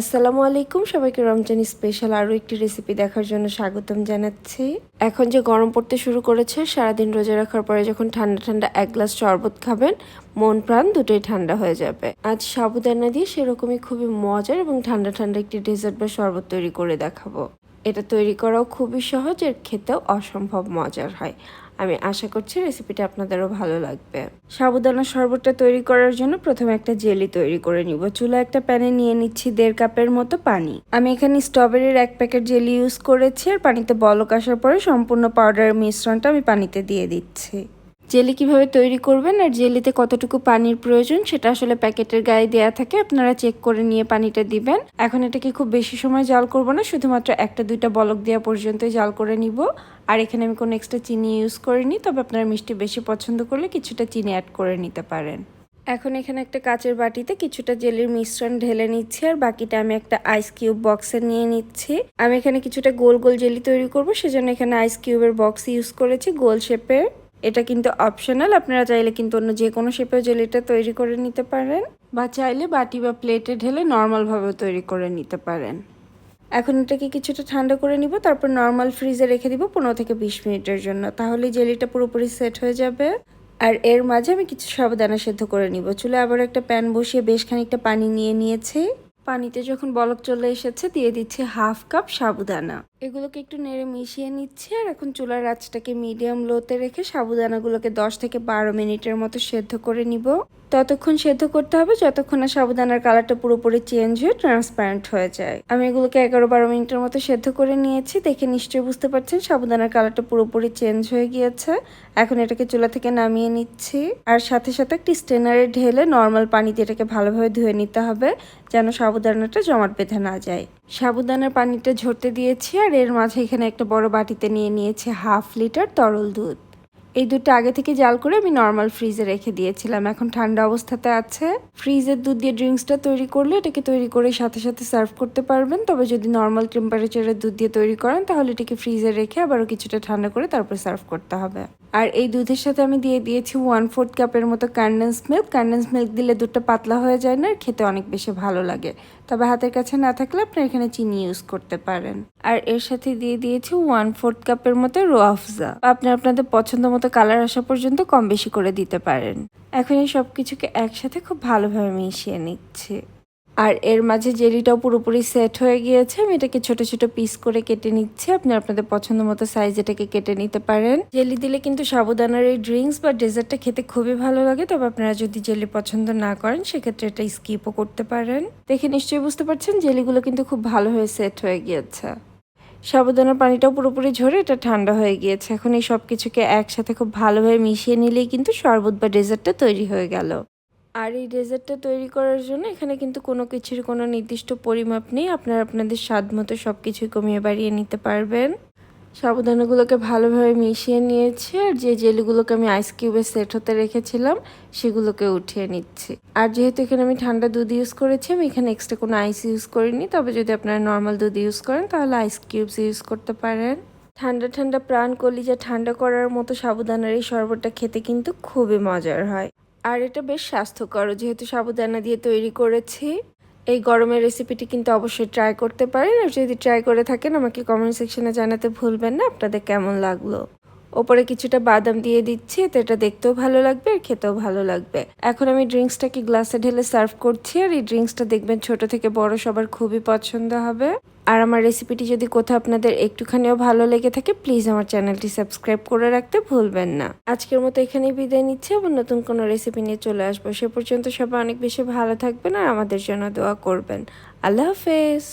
আসসালামু আলাইকুম, সবাইকে রমজান স্পেশাল আরও একটি রেসিপি দেখার জন্য স্বাগতম জানাচ্ছি। এখন যে গরম পড়তে শুরু করেছে, সারাদিন রোজা রাখার পরে যখন ঠান্ডা ঠান্ডা এক গ্লাস শরবত খাবেন, মন প্রাণ দুটোই ঠান্ডা হয়ে যাবে। আজ সাবুদানা দিয়ে সেরকমই খুবই মজার এবং ঠান্ডা ঠান্ডা একটি ডেজার্ট বা শরবত তৈরি করে দেখাবো। এটা তৈরি করাও খুবই সহজ, এর খেতেও অসম্ভব মজার হয়। আমি আশা করছি রেসিপিটা আপনাদেরও ভালো লাগবে। সাবুদানা শরবতটা তৈরি করার জন্য প্রথমে একটা জেলি তৈরি করে নিব। চুলা একটা প্যানে নিয়ে নিচ্ছি দেড় কাপের মতো পানি। আমি এখানে স্ট্রবেরির এক প্যাকেট জেলি ইউজ করেছি, আর পানিতে বলক আসার পরে সম্পূর্ণ পাউডারের মিশ্রণটা আমি পানিতে দিয়ে দিচ্ছি। জেলি কীভাবে তৈরি করবেন আর জেলিতে কতটুকু পানির প্রয়োজন সেটা আসলে প্যাকেটের গায়ে দেয়া থাকে, আপনারা চেক করে নিয়ে পানিটা দিবেন। এখন এটাকে খুব বেশি সময় জাল করব না, শুধুমাত্র একটা দুইটা বলক দেওয়া পর্যন্তই জাল করে নিব। আর এখানে আমি কোনো এক্সট্রা চিনি ইউজ করিনি, তবে আপনারা মিষ্টি বেশি পছন্দ করলে কিছুটা চিনি অ্যাড করে নিতে পারেন। এখন এখানে একটা কাচের বাটিতে কিছুটা জেলির মিশ্রণ ঢেলে নিচ্ছি, আর বাকিটা আমি একটা আইস কিউব বক্সে নিয়ে নিচ্ছি। আমি এখানে কিছুটা গোল গোল জেলি তৈরি করব, সেজন্য এখানে আইস কিউবের বক্স ইউজ করেছি, গোল শেপের এটা কিন্তু অপশনাল আপনারা চাইলে কিন্তু অন্য যে কোনো শেপের জেলিটা তৈরি করে নিতে পারেন বা চাইলে বাটি বা প্লেটে ঢেলে নর্মালভাবেও তৈরি করে নিতে পারেন। এখন এটাকে কিছুটা ঠান্ডা করে নিব, তারপর নর্মাল ফ্রিজে রেখে দিব পনেরো থেকে বিশ মিনিটের জন্য। তাহলে জেলিটা পুরোপুরি সেট হয়ে যাবে। আর এর মাঝে আমি কিছু সাবধানা সেদ্ধ করে নিব। চুলে আবার একটা প্যান বসিয়ে বেশ খানিকটা পানি নিয়ে নিয়েছি। পানিতে যখন বলক চলে এসেছে, দিয়ে দিচ্ছি হাফ কাপ সাবুদানা। এগুলোকে একটু নেড়ে মিশিয়ে নিচ্ছে আর এখন চুলার আঁচটাকে মিডিয়াম লোতে রেখে সাবুদানাগুলোকে দশ থেকে বারো মিনিটের মতো সেদ্ধ করে নিব। ততক্ষণ সেদ্ধ করতে হবে, যতক্ষণ না সাবুদানার কালারটা পুরোপুরি চেঞ্জ হয়ে ট্রান্সপারেন্ট হয়ে যায়। আমি এগুলোকে এগারো বারো মিনিটের মতো সেদ্ধ করে নিয়েছি, দেখে নিশ্চয়ই বুঝতে পারছেন সাবুদানার কালারটা পুরোপুরি চেঞ্জ হয়ে গিয়েছে। এখন এটাকে চুলা থেকে নামিয়ে নিচ্ছি, আর সাথে সাথে একটি স্টেনারে ঢেলে নর্মাল পানি দিয়ে এটাকে ভালোভাবে ধুয়ে নিতে হবে, যেন সাবুদানাটা জমাট বেঁধে না যায়। সাবুদানার পানিটা ঝরতে দিয়েছি, আর এর মাঝে এখানে একটা বড় বাটিতে নিয়ে নিয়েছি হাফ লিটার তরল দুধ। এই দুধটা আগে থেকে জাল করে আমি নর্মাল ফ্রিজে রেখে দিয়েছিলাম। এখন ঠান্ডা অবস্থাতে আছে। ফ্রিজের দুধ দিয়ে ড্রিঙ্কসটা তৈরি করলে এটাকে তৈরি করে সাথে সাথে সার্ভ করতে পারবেন। তবে যদি নর্মাল টেম্পারেচারের দুধ দিয়ে তৈরি করেন, তাহলে এটাকে ফ্রিজে রেখে আবারও কিছুটা ঠান্ডা করে তারপর সার্ভ করতে হবে। আর এই দুধের সাথে আমি দিয়ে দিয়েছি ওয়ান ফোর্থ কাপের মতো কন্ডেন্স মিল্ক কন্ডেন্স মিল্ক দিলে দুধটা পাতলা হয়ে যায় না, আর খেতে অনেক বেশি ভালো লাগে। তবে হাতের কাছে না থাকলে আপনি এখানে চিনি ইউজ করতে পারেন। আর এর সাথে দিয়ে দিয়েছি ওয়ান ফোর্থ কাপের মতো রো আফজা আপনি আপনাদের পছন্দ মতো কালার আসা পর্যন্ত কম বেশি করে দিতে পারেন। এখন এই সব কিছুকে একসাথে খুব ভালোভাবে মিশিয়ে নিচ্ছি। আর এর মাঝে জেলিটাও পুরোপুরি সেট হয়ে গিয়েছে। আমি এটাকে ছোট ছোট পিস করে কেটে নিচ্ছি। আপনি আপনাদের পছন্দ মতো সাইজ এটাকে কেটে নিতে পারেন। জেলি দিলে কিন্তু সাবুদানার এই ড্রিঙ্কস বা ডেজার্টটা খেতে খুবই ভালো লাগে। তবে আপনারা যদি জেলি পছন্দ না করেন, সেক্ষেত্রে এটা স্কিপও করতে পারেন। দেখে নিশ্চয়ই বুঝতে পারছেন, জেলিগুলো কিন্তু খুব ভালোভাবে সেট হয়ে গিয়েছে। সাবুদানার পানিটাও পুরোপুরি ঝরে, এটা ঠান্ডা হয়ে গিয়েছে। এখন এই সব কিছুকে একসাথে খুব ভালোভাবে মিশিয়ে নিলেই কিন্তু শরবত বা ডেজার্টটা তৈরি হয়ে গেল। আর এই ডেজার্টটা তৈরি করার জন্য এখানে কিন্তু কোনো কিছুর কোনো নির্দিষ্ট পরিমাপ নেই। আপনারা আপনাদের স্বাদ মতো সব কিছুই কমিয়ে বাড়িয়ে নিতে পারবেন। সাবুদানাগুলোকে ভালোভাবে মিশিয়ে নিয়েছি আর যে জেলিগুলোকে আমি আইস কিউবে সেট হতে রেখেছিলাম, সেগুলোকে উঠিয়ে নিচ্ছি। আর যেহেতু এখানে আমি ঠান্ডা দুধ ইউজ করেছি, আমি এখানে এক্সট্রা কোনো আইস ইউজ করিনি। তবে যদি আপনারা নর্মাল দুধ ইউজ করেন, তাহলে আইস কিউবস ইউজ করতে পারেন। ঠান্ডা ঠান্ডা প্রাণ কলিজা ঠান্ডা করার মতো সাবুদানার এই শরবতটা খেতে কিন্তু খুবই মজার হয়। আর এটা বেশ স্বাস্থ্যকর যেহেতু সাবুদানা দিয়ে তৈরি করেছি। এই গরমের রেসিপিটি কিন্তু অবশ্যই ট্রাই করতে পারেন। আর যদি ট্রাই করে থাকেন, আমাকে কমেন্ট সেকশনে জানাতে ভুলবেন না। আপনাদের কেমন লাগল? ওপরে কিছুটা বাদাম দিয়ে দিচ্ছি এতে এটা দেখতেও ভালো লাগবে আর খেতেও ভালো লাগবে। এখন আমি ড্রিঙ্কসটাকে গ্লাসে ঢেলে সার্ভ করছি? আর এই ড্রিঙ্কসটা দেখবেন ছোট থেকে বড় সবার খুবই পছন্দ হবে। আর আমার রেসিপিটি যদি কোথাও আপনাদের একটুখানিও ভালো লেগে থাকে, প্লিজ আমার চ্যানেলটি সাবস্ক্রাইব করে রাখতে ভুলবেন না। আজকের মতো এখানেই বিদায় নিচ্ছি, আবার নতুন কোনো রেসিপি নিয়ে চলে আসব। সে পর্যন্ত সবাই অনেক বেশি ভালো থাকবেন আর আমাদের জন্য দোয়া করবেন। আল্লাহ হাফেজ।